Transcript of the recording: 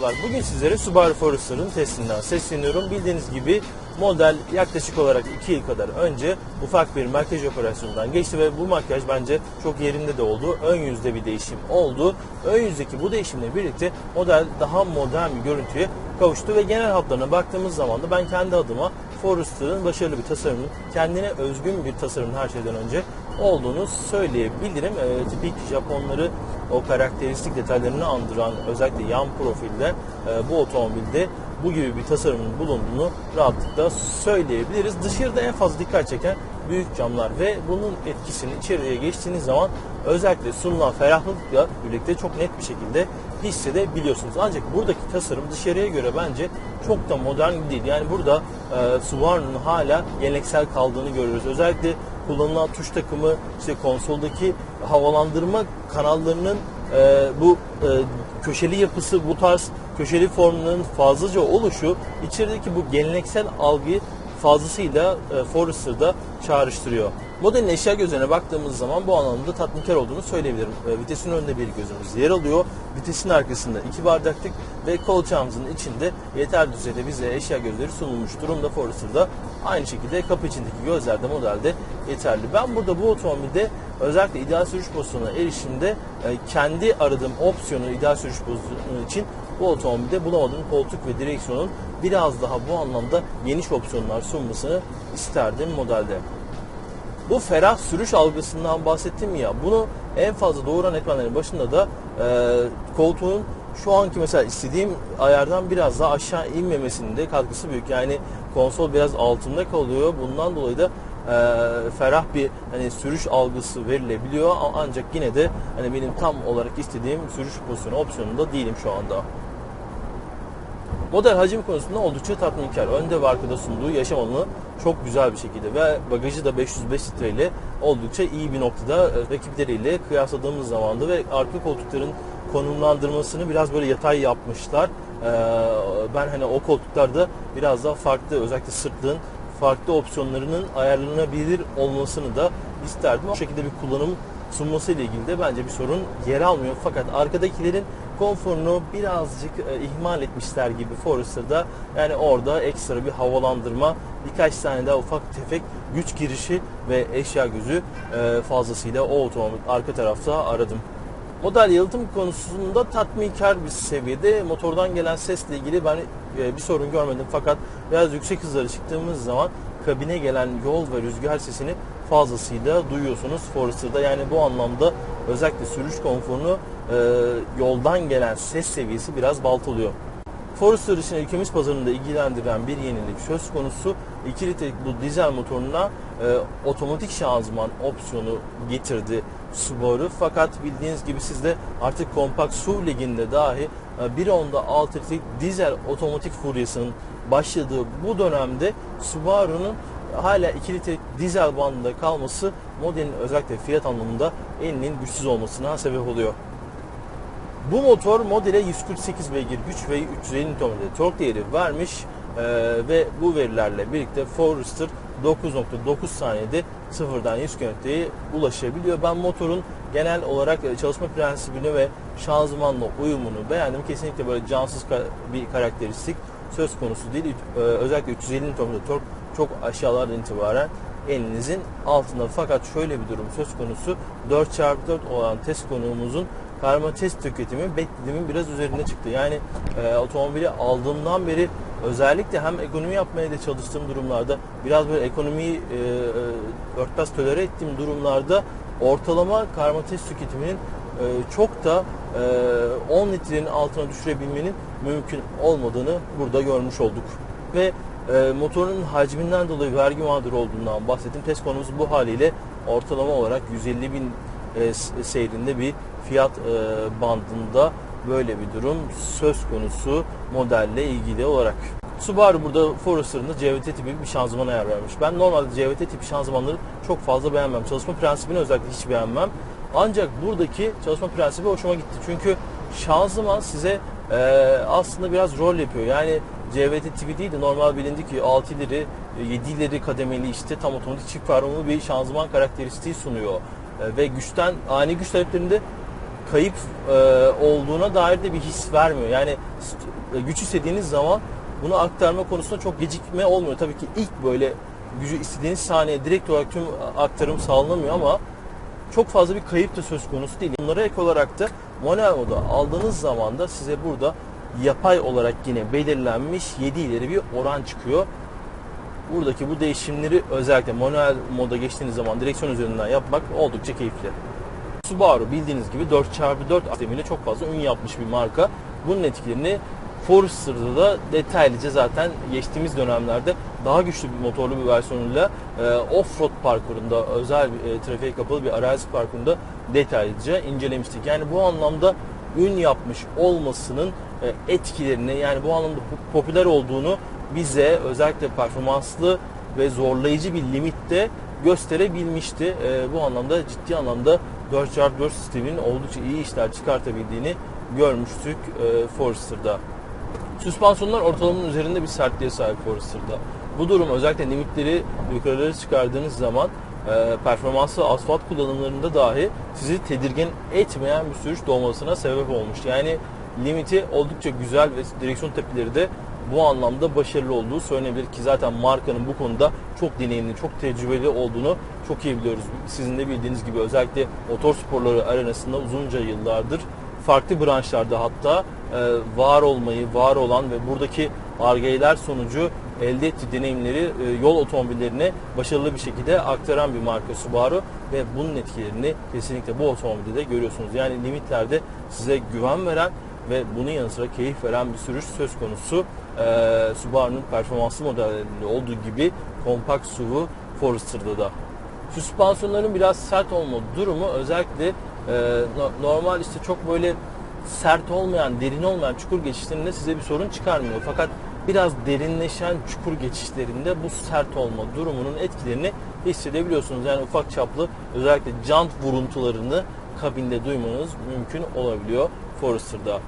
Merhabalar. Bugün sizlere Subaru Forester'ın testinden sesleniyorum. Bildiğiniz gibi model yaklaşık olarak 2 yıl kadar önce ufak bir makyaj operasyonundan geçti ve bu makyaj bence çok yerinde de oldu. Ön yüzde bir değişim oldu. Ön yüzdeki bu değişimle birlikte model daha modern bir görüntüye kavuştu ve genel hatlarına baktığımız zaman da ben kendi adıma Forrester'ın başarılı bir tasarımın, kendine özgün bir tasarımın her şeyden önce olduğunu söyleyebilirim. E, tipik Japonları o karakteristik detaylarını andıran özellikle yan profilde e, bu otomobilde bu gibi bir tasarımın bulunduğunu rahatlıkla söyleyebiliriz. Dışarıda en fazla dikkat çeken büyük camlar ve bunun etkisini içeriye geçtiğiniz zaman özellikle sunulan ferahlıkla birlikte çok net bir şekilde hissedebiliyorsunuz. Ancak buradaki tasarım dışarıya göre bence çok da modern değil. Yani burada e, Subaru'nun hala geleneksel kaldığını görüyoruz. Özellikle kullanılan tuş takımı, işte konsoldaki havalandırma kanallarının e, bu e, köşeli yapısı, bu tarz köşeli formların fazlaca oluşu içerideki bu geleneksel algıyı fazlasıyla e, Forrester'da çağrıştırıyor. Modelin eşya gözlerine baktığımız zaman bu anlamda tatminkar olduğunu söyleyebilirim. E, vitesin önünde bir gözümüz yer alıyor. Vitesin arkasında iki bardaklık ve kolçağımızın içinde yeter düzeyde bize eşya gözleri sunulmuş durumda Forrester'da. Aynı şekilde kapı içindeki gözler de modelde yeterli. Ben burada bu otomobilde özellikle ideal sürüş pozisyonuna erişimde e, kendi aradığım opsiyonu ideal sürüş pozisyonu için bu otomobilde bulamadığım koltuk ve direksiyonun biraz daha bu anlamda geniş opsiyonlar sunmasını isterdim modelde. Bu ferah sürüş algısından bahsettim ya bunu en fazla doğuran ekranların başında da e, koltuğun şu anki mesela istediğim ayardan biraz daha aşağı inmemesinin de katkısı büyük. Yani konsol biraz altında kalıyor. Bundan dolayı da e, ferah bir hani sürüş algısı verilebiliyor. Ancak yine de hani benim tam olarak istediğim sürüş pozisyonu opsiyonunda değilim şu anda. Model hacim konusunda oldukça tatminkar. Önde ve arkada sunduğu yaşam alanı çok güzel bir şekilde ve bagajı da 505 litre oldukça iyi bir noktada e, rakipleriyle kıyasladığımız zamanda ve arka koltukların konumlandırmasını biraz böyle yatay yapmışlar. Ee, ben hani o koltuklarda biraz daha farklı özellikle sırtlığın farklı opsiyonlarının ayarlanabilir olmasını da isterdim. Bu şekilde bir kullanım sunması ile ilgili de bence bir sorun yer almıyor. Fakat arkadakilerin konforunu birazcık e, ihmal etmişler gibi Forrester'da. Yani orada ekstra bir havalandırma, birkaç tane daha ufak tefek güç girişi ve eşya gözü e, fazlasıyla o otomobil arka tarafta aradım. Model yalıtım konusunda tatminkar bir seviyede motordan gelen sesle ilgili ben e, bir sorun görmedim fakat biraz yüksek hızlara çıktığımız zaman kabine gelen yol ve rüzgar sesini fazlasıyla duyuyorsunuz Forrester'da. Yani bu anlamda özellikle sürüş konforunu e, yoldan gelen ses seviyesi biraz baltalıyor. Forester için ülkemiz pazarında ilgilendiren bir yenilik söz konusu 2 litrelik bu dizel motoruna e, otomatik şanzıman opsiyonu getirdi Subaru. Fakat bildiğiniz gibi sizde artık kompakt SUV liginde dahi e, 1.10'da 6 litrelik dizel otomatik furyasının başladığı bu dönemde Subaru'nun hala 2 litrelik dizel bandında kalması modelin özellikle fiyat anlamında elinin güçsüz olmasına sebep oluyor. Bu motor modele 148 beygir güç ve 350 Nm tork değeri vermiş ee, ve bu verilerle birlikte Forester 9.9 saniyede sıfırdan 100 kilometreye ulaşabiliyor. Ben motorun genel olarak çalışma prensibini ve şanzımanla uyumunu beğendim. Kesinlikle böyle cansız bir karakteristik söz konusu değil. Ee, özellikle 350 Nm tork çok aşağılardan itibaren elinizin altında. Fakat şöyle bir durum söz konusu 4x4 olan test konuğumuzun karma test tüketimi beklediğimin biraz üzerinde çıktı. Yani e, otomobili aldığımdan beri özellikle hem ekonomi yapmaya da çalıştığım durumlarda biraz böyle ekonomiyi e, e, örtbas tölere ettiğim durumlarda ortalama karma test tüketiminin e, çok da e, 10 litrenin altına düşürebilmenin mümkün olmadığını burada görmüş olduk. Ve e, motorun hacminden dolayı vergi mağduru olduğundan bahsettim. Test konumuz bu haliyle ortalama olarak 150 bin e, seyrinde bir fiyat e, bandında böyle bir durum söz konusu modelle ilgili olarak. Subaru burada Forester'ın CVT tipi bir şanzıman ayar vermiş. Ben normalde CVT tipi şanzımanları çok fazla beğenmem. Çalışma prensibini özellikle hiç beğenmem. Ancak buradaki çalışma prensibi hoşuma gitti. Çünkü şanzıman size e, aslında biraz rol yapıyor. Yani CVT de normal bilindik ki 6 ileri 7 ileri kademeli işte tam otomatik çift kahramanlı bir şanzıman karakteristiği sunuyor. E, ve güçten ani güç taleplerinde kayıp e, olduğuna dair de bir his vermiyor. Yani e, güç istediğiniz zaman bunu aktarma konusunda çok gecikme olmuyor. Tabii ki ilk böyle gücü istediğiniz saniye direkt olarak tüm aktarım sağlanamıyor ama çok fazla bir kayıp da söz konusu değil. Bunlara ek olarak da manuel moda aldığınız zaman da size burada yapay olarak yine belirlenmiş 7 ileri bir oran çıkıyor. Buradaki bu değişimleri özellikle manuel moda geçtiğiniz zaman direksiyon üzerinden yapmak oldukça keyifli. Subaru bildiğiniz gibi 4x4 sistemiyle çok fazla ün yapmış bir marka. Bunun etkilerini Forrester'da da detaylıca zaten geçtiğimiz dönemlerde daha güçlü bir motorlu bir versiyonuyla e, off-road parkurunda özel e, trafiğe kapalı bir arazi parkurunda detaylıca incelemiştik. Yani bu anlamda ün yapmış olmasının e, etkilerini yani bu anlamda po- popüler olduğunu bize özellikle performanslı ve zorlayıcı bir limitte gösterebilmişti. E, bu anlamda ciddi anlamda 4x4 sistemin oldukça iyi işler çıkartabildiğini görmüştük e, Forrester'da. Süspansiyonlar ortalamanın üzerinde bir sertliğe sahip Forrester'da. Bu durum özellikle limitleri yukarıları çıkardığınız zaman e, performanslı asfalt kullanımlarında dahi sizi tedirgin etmeyen bir sürüş doğmasına sebep olmuş. Yani limiti oldukça güzel ve direksiyon tepeleri de bu anlamda başarılı olduğu söylenebilir ki zaten markanın bu konuda çok deneyimli, çok tecrübeli olduğunu çok iyi biliyoruz. Sizin de bildiğiniz gibi özellikle motor sporları arenasında uzunca yıllardır farklı branşlarda hatta e, var olmayı, var olan ve buradaki argeler sonucu elde ettiği deneyimleri e, yol otomobillerine başarılı bir şekilde aktaran bir marka Subaru ve bunun etkilerini kesinlikle bu otomobilde de görüyorsunuz. Yani limitlerde size güven veren ve bunun yanı sıra keyif veren bir sürüş söz konusu. E, Subaru'nun performanslı modellerinde olduğu gibi kompakt SUV'u Forrester'da da. Süspansiyonların biraz sert olma durumu özellikle e, no- normal işte çok böyle sert olmayan, derin olmayan çukur geçişlerinde size bir sorun çıkarmıyor. Fakat biraz derinleşen çukur geçişlerinde bu sert olma durumunun etkilerini hissedebiliyorsunuz. Yani ufak çaplı özellikle jant vuruntularını kabinde duymanız mümkün olabiliyor Forrester'da.